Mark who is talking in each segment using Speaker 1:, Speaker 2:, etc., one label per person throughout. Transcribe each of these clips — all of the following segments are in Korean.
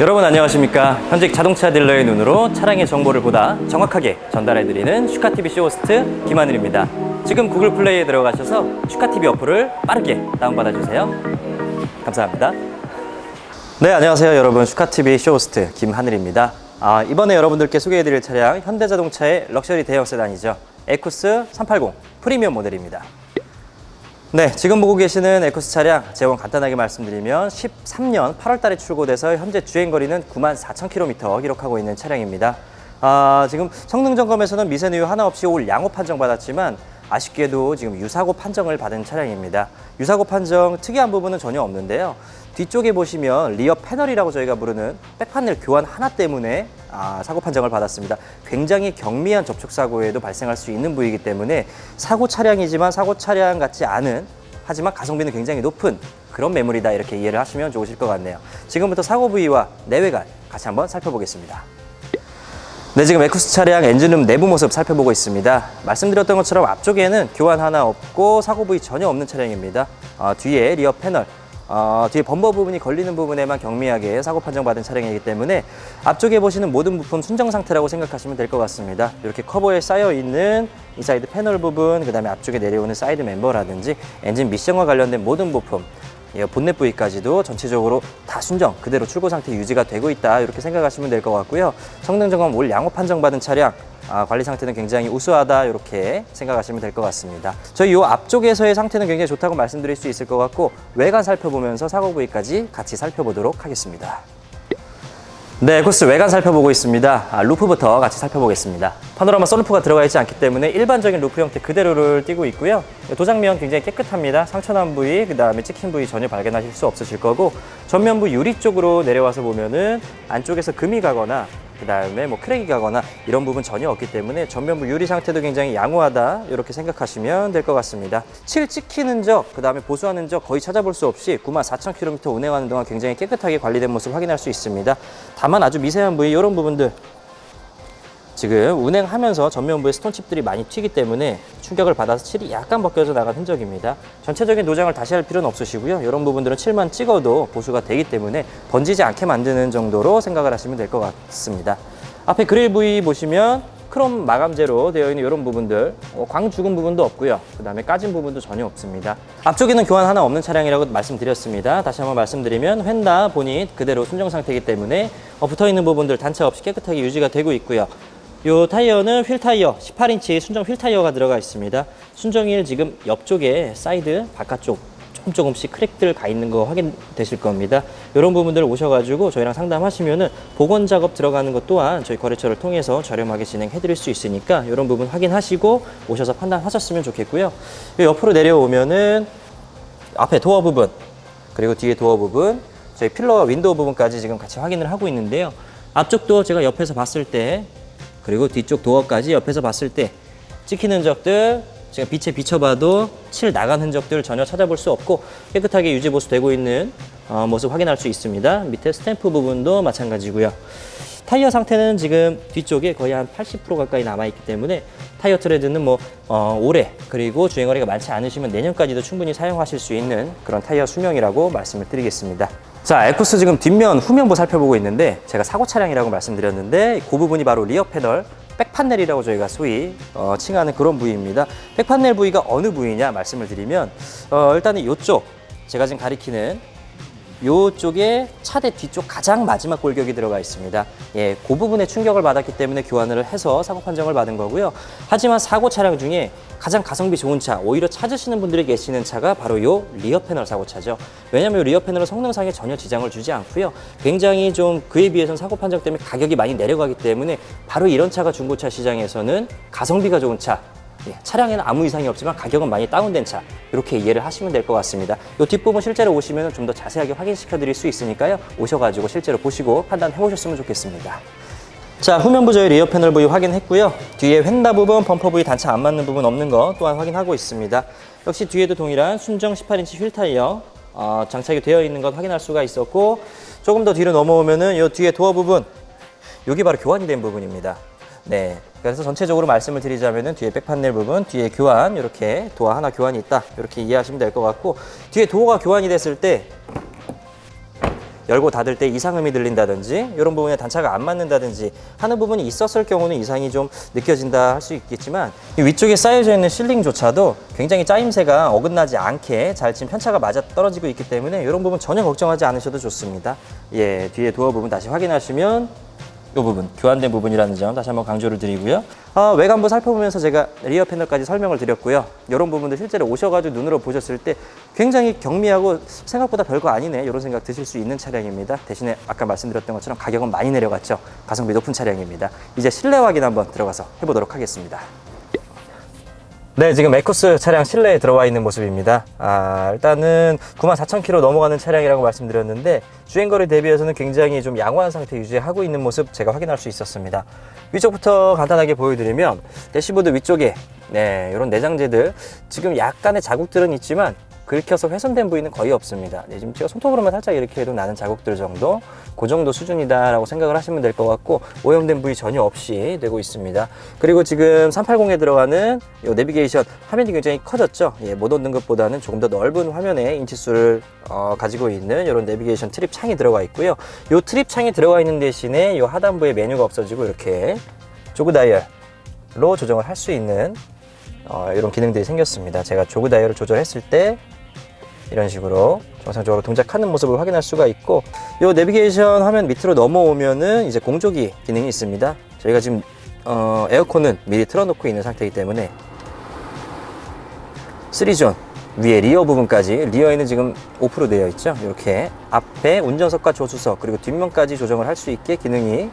Speaker 1: 여러분 안녕하십니까? 현직 자동차 딜러의 눈으로 차량의 정보를 보다 정확하게 전달해드리는 슈카TV 쇼호스트 김하늘입니다. 지금 구글 플레이에 들어가셔서 슈카TV 어플을 빠르게 다운받아주세요. 감사합니다. 네 안녕하세요. 여러분 슈카TV 쇼호스트 김하늘입니다. 아, 이번에 여러분들께 소개해드릴 차량 현대자동차의 럭셔리 대형 세단이죠. 에쿠스 380 프리미엄 모델입니다 네, 지금 보고 계시는 에쿠스 차량 재원 간단하게 말씀드리면 13년 8월 달에 출고돼서 현재 주행 거리는 9만 4천 킬로미터 기록하고 있는 차량입니다. 아, 지금 성능 점검에서는 미세 누유 하나 없이 올 양호 판정 받았지만 아쉽게도 지금 유사고 판정을 받은 차량입니다. 유사고 판정 특이한 부분은 전혀 없는데요. 뒤쪽에 보시면 리어 패널이라고 저희가 부르는 백판넬 교환 하나 때문에 아, 사고 판정을 받았습니다. 굉장히 경미한 접촉 사고에도 발생할 수 있는 부위이기 때문에 사고 차량이지만 사고 차량 같지 않은 하지만 가성비는 굉장히 높은 그런 매물이다 이렇게 이해를 하시면 좋으실 것 같네요. 지금부터 사고 부위와 내외관 같이 한번 살펴보겠습니다. 네, 지금 에쿠스 차량 엔진룸 내부 모습 살펴보고 있습니다. 말씀드렸던 것처럼 앞쪽에는 교환 하나 없고 사고 부위 전혀 없는 차량입니다. 어, 뒤에 리어 패널, 어, 뒤에 범버 부분이 걸리는 부분에만 경미하게 사고 판정받은 차량이기 때문에 앞쪽에 보시는 모든 부품 순정 상태라고 생각하시면 될 것 같습니다. 이렇게 커버에 쌓여 있는 이 사이드 패널 부분, 그 다음에 앞쪽에 내려오는 사이드 멤버라든지 엔진 미션과 관련된 모든 부품, 예, 본넷 부위까지도 전체적으로 다 순정 그대로 출고 상태 유지가 되고 있다 이렇게 생각하시면 될 것 같고요. 성능 점검 올 양호 판정 받은 차량 아, 관리 상태는 굉장히 우수하다 이렇게 생각하시면 될 것 같습니다. 저희 이 앞쪽에서의 상태는 굉장히 좋다고 말씀드릴 수 있을 것 같고 외관 살펴보면서 사고 부위까지 같이 살펴보도록 하겠습니다 네, 코스 외관 살펴보고 있습니다. 아, 루프부터 같이 살펴보겠습니다. 파노라마 선루프가 들어가 있지 않기 때문에 일반적인 루프 형태 그대로를 띄고 있고요. 도장면 굉장히 깨끗합니다. 상처난 부위, 그 다음에 찍힌 부위 전혀 발견하실 수 없으실 거고 전면부 유리 쪽으로 내려와서 보면은 안쪽에서 금이 가거나 그 다음에 뭐 크랙이 가거나 이런 부분 전혀 없기 때문에 전면부 유리 상태도 굉장히 양호하다 이렇게 생각하시면 될 것 같습니다. 칠 찍히는 흔적, 그 다음에 보수하는 흔적 거의 찾아볼 수 없이 9만 4천 킬로미터 운행하는 동안 굉장히 깨끗하게 관리된 모습 확인할 수 있습니다. 다만 아주 미세한 부위 이런 부분들 지금 운행하면서 전면부에 스톤칩들이 많이 튀기 때문에 충격을 받아서 칠이 약간 벗겨져 나간 흔적입니다. 전체적인 도장을 다시 할 필요는 없으시고요. 이런 부분들은 칠만 찍어도 보수가 되기 때문에 번지지 않게 만드는 정도로 생각을 하시면 될 것 같습니다. 앞에 그릴 부위 보시면 크롬 마감재로 되어 있는 이런 부분들 어, 광 죽은 부분도 없고요. 그 다음에 까진 부분도 전혀 없습니다. 앞쪽에는 교환 하나 없는 차량이라고 말씀드렸습니다. 다시 한번 말씀드리면 휀다 보닛 그대로 순정 상태이기 때문에 어, 붙어있는 부분들 단차 없이 깨끗하게 유지가 되고 있고요. 요 타이어는 휠 타이어 18인치 순정 휠 타이어가 들어가 있습니다. 순정일 지금 옆쪽에 사이드 바깥쪽 조금 조금씩 크랙들 가 있는 거 확인되실 겁니다. 이런 부분들 오셔가지고 저희랑 상담하시면은 복원 작업 들어가는 것 또한 저희 거래처를 통해서 저렴하게 진행해드릴 수 있으니까 이런 부분 확인하시고 오셔서 판단하셨으면 좋겠고요. 요 옆으로 내려오면은 앞에 도어 부분 그리고 뒤에 도어 부분 저희 필러 윈도우 부분까지 지금 같이 확인을 하고 있는데요. 앞쪽도 제가 옆에서 봤을 때 그리고 뒤쪽 도어까지 옆에서 봤을 때 찍힌 흔적들 제가 빛에 비춰봐도 칠 나간 흔적들 전혀 찾아볼 수 없고 깨끗하게 유지 보수되고 있는 어, 모습 확인할 수 있습니다. 밑에 스탬프 부분도 마찬가지고요. 타이어 상태는 지금 뒤쪽에 거의 한 80% 가까이 남아있기 때문에 타이어 트레드는 뭐 어, 올해 그리고 주행거리가 많지 않으시면 내년까지도 충분히 사용하실 수 있는 그런 타이어 수명이라고 말씀을 드리겠습니다. 자, 에쿠스 지금 뒷면, 후면부 살펴보고 있는데 제가 사고 차량이라고 말씀드렸는데 그 부분이 바로 리어 패널 백판넬이라고 저희가 소위 어, 칭하는 그런 부위입니다. 백판넬 부위가 어느 부위냐 말씀을 드리면 어, 일단은 이쪽 제가 지금 가리키는 요쪽에 차대 뒤쪽 가장 마지막 골격이 들어가 있습니다. 예, 그 부분에 충격을 받았기 때문에 교환을 해서 사고 판정을 받은 거고요. 하지만 사고 차량 중에 가장 가성비 좋은 차, 오히려 찾으시는 분들이 계시는 차가 바로 요 리어 패널 사고 차죠. 왜냐하면 요 리어 패널은 성능상에 전혀 지장을 주지 않고요. 굉장히 좀 그에 비해서는 사고 판정 때문에 가격이 많이 내려가기 때문에 바로 이런 차가 중고차 시장에서는 가성비가 좋은 차, 예, 차량에는 아무 이상이 없지만 가격은 많이 다운된 차 이렇게 이해를 하시면 될 것 같습니다. 이 뒷부분 실제로 오시면 좀 더 자세하게 확인시켜 드릴 수 있으니까요. 오셔가지고 실제로 보시고 판단해 보셨으면 좋겠습니다. 자 후면부 저희 리어 패널 부위 확인했고요. 뒤에 휀다 부분, 범퍼 부위 단차 안 맞는 부분 없는 거 또한 확인하고 있습니다. 역시 뒤에도 동일한 순정 18인치 휠 타이어 어, 장착이 되어 있는 것 확인할 수가 있었고 조금 더 뒤로 넘어오면은 이 뒤에 도어 부분 여기 바로 교환이 된 부분입니다. 네. 그래서 전체적으로 말씀을 드리자면은 뒤에 백판넬 부분, 뒤에 교환, 이렇게 도어 하나 교환이 있다. 이렇게 이해하시면 될 것 같고, 뒤에 도어가 교환이 됐을 때, 열고 닫을 때 이상음이 들린다든지 이런 부분에 단차가 안 맞는다든지 하는 부분이 있었을 경우는 이상이 좀 느껴진다 할 수 있겠지만 이 위쪽에 쌓여져 있는 실링조차도 굉장히 짜임새가 어긋나지 않게 잘 지금 편차가 맞아 떨어지고 있기 때문에 이런 부분 전혀 걱정하지 않으셔도 좋습니다. 예, 뒤에 도어 부분 다시 확인하시면 이 부분 교환된 부분이라는 점 다시 한번 강조를 드리고요. 아, 외관부 살펴보면서 제가 리어 패널까지 설명을 드렸고요. 이런 부분들 실제로 오셔가지고 눈으로 보셨을 때 굉장히 경미하고 생각보다 별거 아니네 이런 생각 드실 수 있는 차량입니다. 대신에 아까 말씀드렸던 것처럼 가격은 많이 내려갔죠. 가성비 높은 차량입니다. 이제 실내 확인 한번 들어가서 해보도록 하겠습니다. 네, 지금 에코스 차량 실내에 들어와 있는 모습입니다. 아, 일단은 94,000km 넘어가는 차량이라고 말씀드렸는데 주행거리 대비해서는 굉장히 좀 양호한 상태 유지하고 있는 모습 제가 확인할 수 있었습니다. 위쪽부터 간단하게 보여드리면 대시보드 위쪽에 네, 이런 내장재들 지금 약간의 자국들은 있지만 긁혀서 훼손된 부위는 거의 없습니다. 네, 지금 제가 손톱으로만 살짝 이렇게 해도 나는 자국들 정도, 그 정도 수준이다라고 생각을 하시면 될 것 같고 오염된 부위 전혀 없이 되고 있습니다. 그리고 지금 380에 들어가는 이 내비게이션 화면이 굉장히 커졌죠. 예, 모던 등급보다는 조금 더 넓은 화면의 인치수를 어, 가지고 있는 이런 내비게이션 트립 창이 들어가 있고요. 이 트립 창이 들어가 있는 대신에 이 하단부에 메뉴가 없어지고 이렇게 조그 다이얼로 조정을 할 수 있는 어, 이런 기능들이 생겼습니다. 제가 조그 다이얼을 조절했을 때 이런 식으로 정상적으로 동작하는 모습을 확인할 수가 있고 이 내비게이션 화면 밑으로 넘어오면은 이제 공조기 기능이 있습니다. 저희가 지금 어, 에어컨은 미리 틀어놓고 있는 상태이기 때문에 3존 위에 리어 부분까지 리어에는 지금 오프로 되어 있죠. 이렇게 앞에 운전석과 조수석 그리고 뒷면까지 조정을 할 수 있게 기능이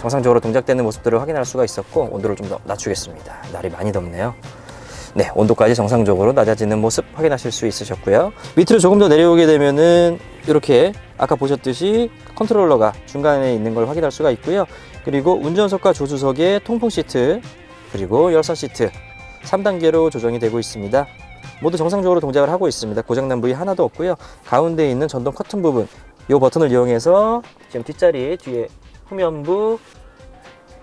Speaker 1: 정상적으로 동작되는 모습들을 확인할 수가 있었고 온도를 좀 더 낮추겠습니다. 날이 많이 덥네요. 네, 온도까지 정상적으로 낮아지는 모습 확인하실 수 있으셨고요. 밑으로 조금 더 내려오게 되면은 이렇게 아까 보셨듯이 컨트롤러가 중간에 있는 걸 확인할 수가 있고요. 그리고 운전석과 조수석의 통풍 시트 그리고 열선 시트 3단계로 조정이 되고 있습니다. 모두 정상적으로 동작을 하고 있습니다. 고장난 부위 하나도 없고요. 가운데 있는 전동 커튼 부분 이 버튼을 이용해서 지금 뒷자리 뒤에 후면부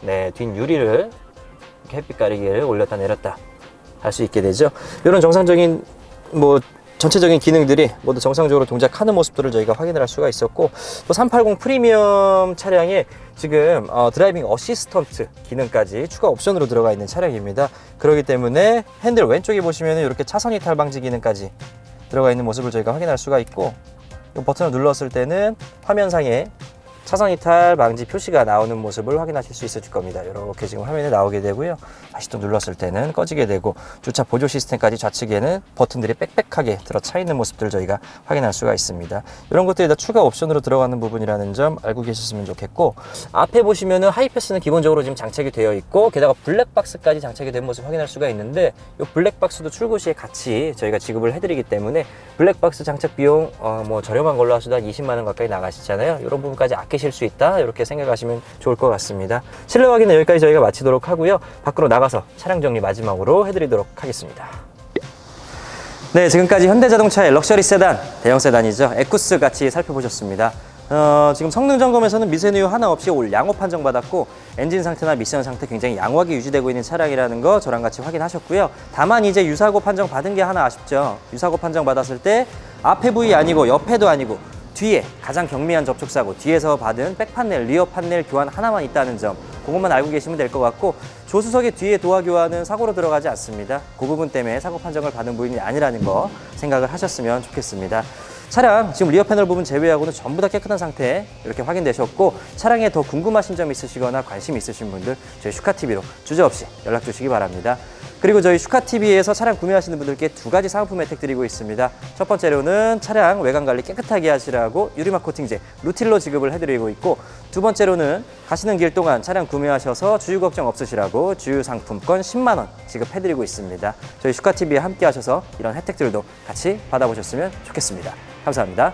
Speaker 1: 네, 뒷 유리를 햇빛 가리개를 올렸다 내렸다 할수 있게 되죠. 이런 정상적인 뭐 전체적인 기능들이 모두 정상적으로 동작하는 모습들을 저희가 확인을 할 수가 있었고 또 380 프리미엄 차량에 지금 어, 드라이빙 어시스턴트 기능까지 추가 옵션으로 들어가 있는 차량입니다. 그렇기 때문에 핸들 왼쪽에 보시면 이렇게 차선 이탈 방지 기능까지 들어가 있는 모습을 저희가 확인할 수가 있고 이 버튼을 눌렀을 때는 화면상에 차선 이탈 방지 표시가 나오는 모습을 확인하실 수 있을 겁니다. 이렇게 지금 화면에 나오게 되고요. 다시 또 눌렀을 때는 꺼지게 되고 주차 보조 시스템까지 좌측에는 버튼들이 빽빽하게 들어차 있는 모습들을 저희가 확인할 수가 있습니다. 이런 것들이 다 추가 옵션으로 들어가는 부분이라는 점 알고 계셨으면 좋겠고 앞에 보시면은 하이패스는 기본적으로 지금 장착이 되어 있고 게다가 블랙박스까지 장착이 된 모습 확인할 수가 있는데 이 블랙박스도 출고 시에 같이 저희가 지급을 해드리기 때문에 블랙박스 장착 비용 어, 뭐 저렴한 걸로 하셔도 한 20만 원 가까이 나가시잖아요. 이런 부분까지 아끼 실 수 있다 이렇게 생각하시면 좋을 것 같습니다. 실내 확인은 여기까지 저희가 마치도록 하고요. 밖으로 나가서 차량 정리 마지막으로 해드리도록 하겠습니다. 네, 지금까지 현대자동차의 럭셔리 세단, 대형 세단이죠. 에쿠스 같이 살펴보셨습니다. 어, 지금 성능 점검에서는 미세누유 하나 없이 올 양호 판정 받았고 엔진 상태나 미션 상태 굉장히 양호하게 유지되고 있는 차량이라는 거 저랑 같이 확인하셨고요. 다만 이제 유사고 판정 받은 게 하나 아쉽죠. 유사고 판정 받았을 때 앞에 부위 아니고 옆에도 아니고 뒤에 가장 경미한 접촉 사고 뒤에서 받은 백 판넬, 리어 판넬 교환 하나만 있다는 점 그것만 알고 계시면 될 것 같고 조수석의 뒤에 도화 교환은 사고로 들어가지 않습니다. 그 부분 때문에 사고 판정을 받은 부분이 아니라는 거 생각을 하셨으면 좋겠습니다. 차량 지금 리어 패널 부분 제외하고는 전부 다 깨끗한 상태 이렇게 확인되셨고 차량에 더 궁금하신 점 있으시거나 관심 있으신 분들 저희 슈카TV로 주저없이 연락 주시기 바랍니다. 그리고 저희 슈카TV에서 차량 구매하시는 분들께 두 가지 사은품 혜택 드리고 있습니다. 첫 번째로는 차량 외관 관리 깨끗하게 하시라고 유리막 코팅제 루틸로 지급을 해드리고 있고 두 번째로는 가시는 길 동안 차량 구매하셔서 주유 걱정 없으시라고 주유 상품권 10만 원 지급해드리고 있습니다. 저희 슈카TV에 함께 하셔서 이런 혜택들도 같이 받아보셨으면 좋겠습니다. 감사합니다.